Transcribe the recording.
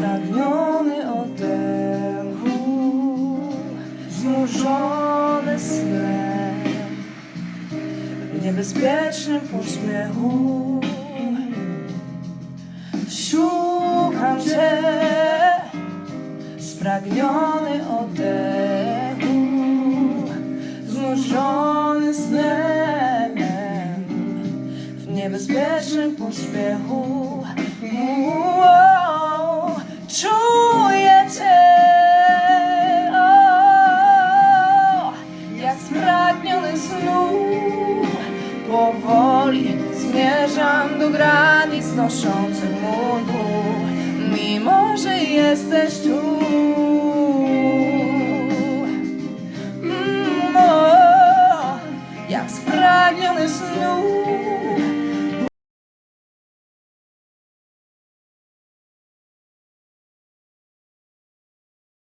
spragniony oddechu, znużony snem, w niebezpiecznym pośpiechu. Szukam Cię, spragniony oddechu, znużony snem, w niebezpiecznym pośpiechu. Snu. Powoli zmierzam do granic noszących mój ból, mimo że jesteś tu. Mm, jak snu